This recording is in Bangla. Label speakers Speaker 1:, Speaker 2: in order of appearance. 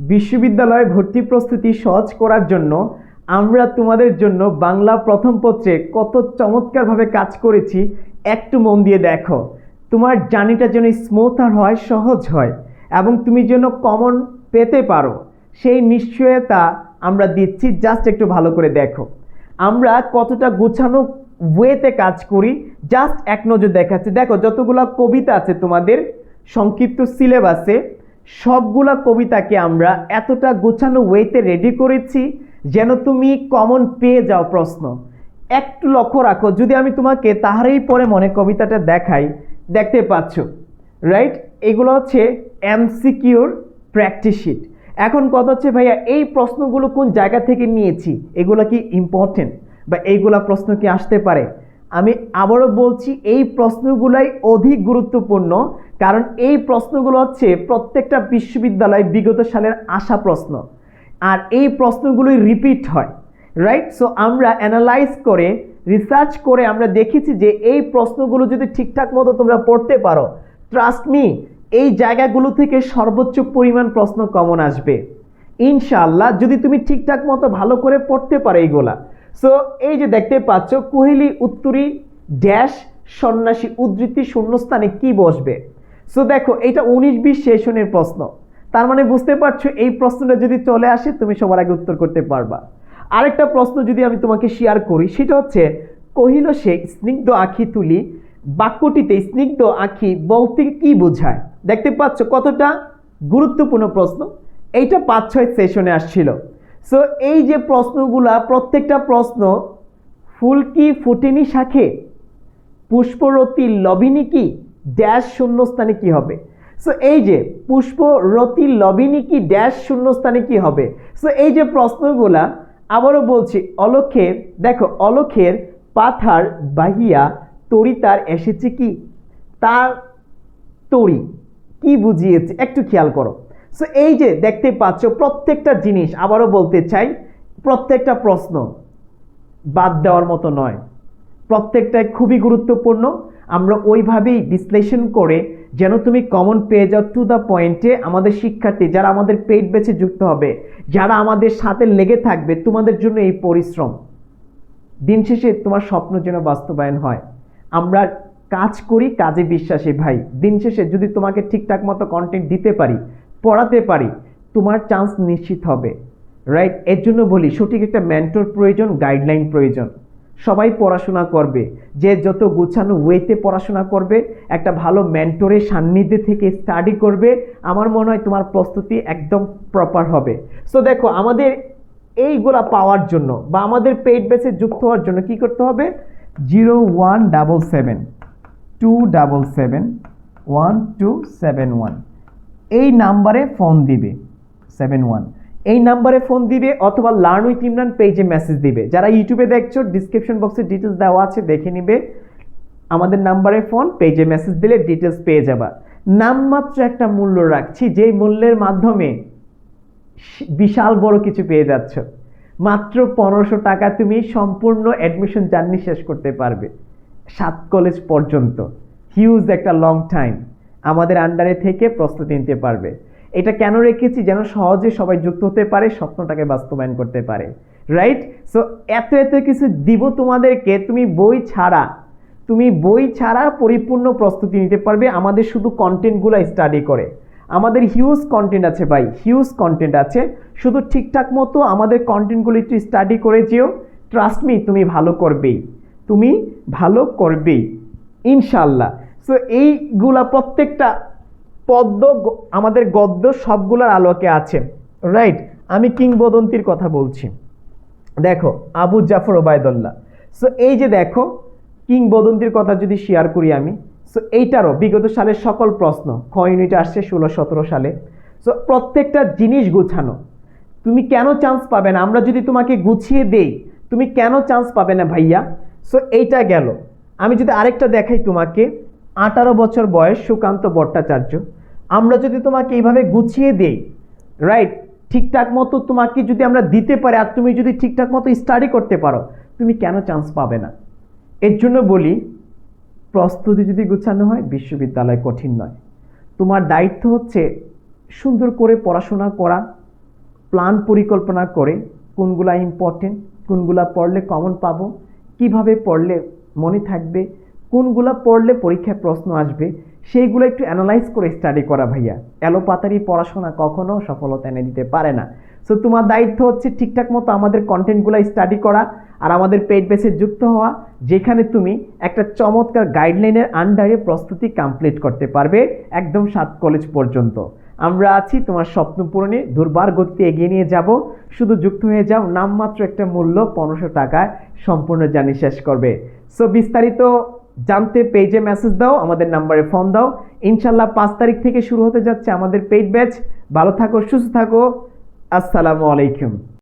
Speaker 1: বিশ্ববিদ্যালয়ে ভর্তি প্রস্তুতি সহজ করার জন্য আমরা তোমাদের জন্য বাংলা প্রথম পত্রে কত চমৎকারভাবে কাজ করেছি একটু মন দিয়ে দেখো। তোমার জার্নিটা যেন স্মুথ আর হয়, সহজ হয় এবং তুমি যেন কমন পেতে পারো। সেই নিশ্চয়তা আমরা দিচ্ছি জাস্ট একটু ভালো করে দেখো। আমরা কতটা গোছানো ওয়েতে কাজ করি জাস্ট এক নজর দেখাচ্ছি। দেখো, যতগুলো কবিতা আছে তোমাদের, সংক্ষিপ্ত সিলেবাসে সবগুলা কবিতাকে আমরা এতটা গোছানো ওয়েতে রেডি করেছি যেন তুমি কমন পেয়ে যাও প্রশ্ন। একটু লক্ষ্য রাখো, যদি আমি তোমাকে তাহারই পরে মনে কবিতাটা দেখাই, দেখতে পাচ্ছ রাইট এগুলো হচ্ছে এমসিকিউর প্র্যাকটিস শিট এখন কথা হচ্ছে, ভাইয়া, এই প্রশ্নগুলো কোন জায়গা থেকে নিয়েছি? এগুলো কি ইম্পর্টেন্ট বা এইগুলা প্রশ্ন কি আসতে পারে? আমি আবারও বলছি, এই প্রশ্নগুলাই অধিক গুরুত্বপূর্ণ, কারণ এই প্রশ্নগুলো হচ্ছে প্রত্যেকটা বিশ্ববিদ্যালয় বিগত সালের আসা প্রশ্ন। আর এই প্রশ্নগুলোই রিপিট হয় রাইট সো আমরা অ্যানালাইজ করে রিসার্চ করে আমরা দেখেছি যে এই প্রশ্নগুলো যদি ঠিকঠাক মতো তোমরা পড়তে পারো ট্রাস্ট মি এই জায়গাগুলো থেকে সর্বোচ্চ পরিমাণ প্রশ্ন কমন আসবে। ইনশাআল্লাহ, যদি তুমি ঠিকঠাক মতো ভালো করে পড়তে পারো এইগুলা সো এই যে দেখতে পাচ্ছ, কোহেলি উত্তরী ড্যাশ সন্ন্যাসী উদ্ধৃতি শূন্যস্থানে কি বসবে? সো দেখো, এটা উনিশ বিশ সেশনের প্রশ্ন। তার মানে বুঝতে পারছ, এই প্রশ্নটা যদি চলে আসে, তুমি সবার আগে উত্তর করতে পারবা। আরেকটা প্রশ্ন যদি আমি তোমাকে শেয়ার করি, সেটা হচ্ছে, কহিল সে স্নিগ্ধ আঁখি তুলি, বাক্যটিতে স্নিগ্ধ আঁখি বলতে কি বোঝায়? দেখতে পাচ্ছ, কতটা গুরুত্বপূর্ণ প্রশ্ন। এইটা পাঁচ ছয় সেশনে আসছিল। সো এই যে প্রশ্নগুলা, প্রত্যেকটা প্রশ্ন, ফুল কি, ফুটেনি শাখে? পুষ্পরতি লবিনী কি? ড্যাশ শূন্যস্থানে কি হবে? সো এই যে পুষ্পরতি লবিনী কি, ড্যাশ শূন্যস্থানে কি হবে? সো এই যে প্রশ্নগুলা, আবারও বলছি, অলক্ষের, দেখো, অলক্ষের পাথার বাহিয়া তরি তার এসেছে কি? তার তরি, কি বুঝিয়েছে? একটু খেয়াল করো। সো এই যে দেখতে পাচ্ছ, প্রত্যেকটা জিনিস, আবারও বলতে চাই, প্রত্যেকটা প্রশ্ন বাদ দেওয়ার মতো নয়। প্রত্যেকটাই খুবই গুরুত্বপূর্ণ। আমরা ওইভাবেই বিশ্লেষণ করে যেন তুমি কমন পেয়ে যাও টু দ্য পয়েন্টে আমাদের শিক্ষার্থী, যারা আমাদের পেট বেছে যুক্ত হবে, যারা আমাদের সাথে লেগে থাকবে, তোমাদের জন্য এই পরিশ্রম। দিন শেষে তোমার স্বপ্ন যেন বাস্তবায়ন হয়। আমরা কাজ করি কাজে বিশ্বাসী ভাই। দিন শেষে যদি তোমাকে ঠিকঠাক মতো কন্টেন্ট দিতে পারি পড়াতে পারি, তোমার চান্স নিশ্চিত হবে রাইট এর জন্য বলি, সঠিক একটা মেন্টর প্রয়োজন গাইডলাইন প্রয়োজন। সবাই পড়াশোনা করবে, যে যত গুছানো ওয়েতে পড়াশোনা করবে, একটা ভালো মেন্টরের সান্নিধ্যে থেকে স্টাডি করবে, আমার মনে হয় তোমার প্রস্তুতি একদম প্রপার হবে। সো দেখো, আমাদের এইগুলা পাওয়ার জন্য বা আমাদের পেইড বেসে যুক্ত হওয়ার জন্য কি করতে হবে? Zero one double seven two double seven one two seven one এই নাম্বারে ফোন দিবে সেভেন ওয়ান এই নাম্বারে ফোন দিবে অথবা লার্ন উইথ ইমরান পেজে মেসেজ দিবে। যারা ইউটিউবে দেখছ ডিসক্রিপশন বক্সে ডিটেলস দেওয়া আছে, দেখে নিবে। আমাদের নাম্বারে ফোন, পেজে মেসেজ দিলে ডিটেলস পেয়ে যাবা। নামমাত্র একটা মূল্য রাখছি যেই মূল্যের মাধ্যমে বিশাল বড় কিছু পেয়ে যাচ্ছ। মাত্র পনেরোশো টাকা তুমি সম্পূর্ণ অ্যাডমিশন জার্নি শেষ করতে পারবে, সাত কলেজ পর্যন্ত। হিউজ একটা লং টাইম আমাদের আন্ডারে থেকে প্রস্তুতি নিতে পারবে। এটা কেন রেখেছি? যেন সহজে সবাই যুক্ত হতে পারে, স্বপ্নটাকে বাস্তবায়ন করতে পারে। রাইট সো এত এত কিছু দিব তোমাদেরকে, তুমি বই ছাড়া। তুমি বই ছাড়া পরিপূর্ণ প্রস্তুতি নিতে পারবে। আমাদের শুধু কন্টেন্টগুলো স্টাডি করে। আমাদের হিউজ কন্টেন্ট আছে ভাই হিউজ কন্টেন্ট আছে। শুধু ঠিকঠাক মতো আমাদের কন্টেন্টগুলো একটু স্টাডি করে যেও। ট্রাস্ট মি তুমি ভালো করবেই। তুমি ভালো করবেই। ইনশাল্লাহ সো এইগুলা প্রত্যেকটা পদ্ম গ- আমাদের গদ্য সবগুলোর আলোকে আছে রাইট আমি কিংবদন্তির কথা বলছি। দেখো, আবু জাফর ওবায়দুল্লাহ। সো এই যে দেখো, কিংবদন্তির কথা যদি শেয়ার করি আমি সো এইটারও বিগত সালের সকল প্রশ্ন খ ইউনিট আসছে ষোলো, সতেরো সালে। সো প্রত্যেকটা জিনিস গুছানো। তুমি কেন চান্স পাবে না? আমরা যদি তোমাকে গুছিয়ে দেই, তুমি কেন চান্স পাবে না ভাইয়া? সো এইটা গেল। আমি যদি আরেকটা দেখাই তোমাকে আঠারো বছর বয়স সুকান্ত ভট্টাচার্য। আমরা যদি তোমাকে এইভাবে গুছিয়ে দেই রাইট ঠিকঠাক মতো তোমাকে যদি আমরা দিতে পারি আর তুমি যদি ঠিকঠাক মতো স্টাডি করতে পারো, তুমি কেন চান্স পাবে না? এর জন্য বলি, প্রস্তুতি যদি গুছানো হয়, বিশ্ববিদ্যালয় কঠিন নয়। তোমার দায়িত্ব হচ্ছে সুন্দর করে পড়াশোনা করা প্ল্যান পরিকল্পনা করে কোনগুলা ইম্পর্টেন্ট কোনগুলা পড়লে কমন পাবো, কীভাবে পড়লে মনে থাকবে কোনগুলা পড়লে পরীক্ষায় প্রশ্ন আসবে, সেইগুলো একটু অ্যানালাইজ করে স্টাডি করা ভাইয়া। এলোপাতারি পড়াশোনা কখনো সফলতা এনে দিতে পারে না। সো তোমার দায়িত্ব হচ্ছে ঠিকঠাক মতো আমাদের কন্টেন্টগুলো স্টাডি করা আর আমাদের পেড বেসে যুক্ত হওয়া, যেখানে তুমি একটা চমৎকার গাইডলাইনের আন্ডারে প্রস্তুতি কমপ্লিট করতে পারবে একদম সাত কলেজ পর্যন্ত। আমরা আছি তোমার স্বপ্ন পূরণে, দুর্বার গতিতে এগিয়ে নিয়ে যাব। শুধু যুক্ত হয়ে যাও, নামমাত্র একটা মূল্য পনেরোশো টাকায় সম্পূর্ণ জানি শেষ করবে। সো বিস্তারিত জানতে পেজে মেসেজ দাও, আমাদের নাম্বারে ফোন দাও। ইনশাল্লাহ পাঁচ তারিখ থেকে শুরু হতে যাচ্ছে আমাদের পেইড ব্যাচ ভালো থাকো, সুস্থ থাকো। আসসালামু আলাইকুম।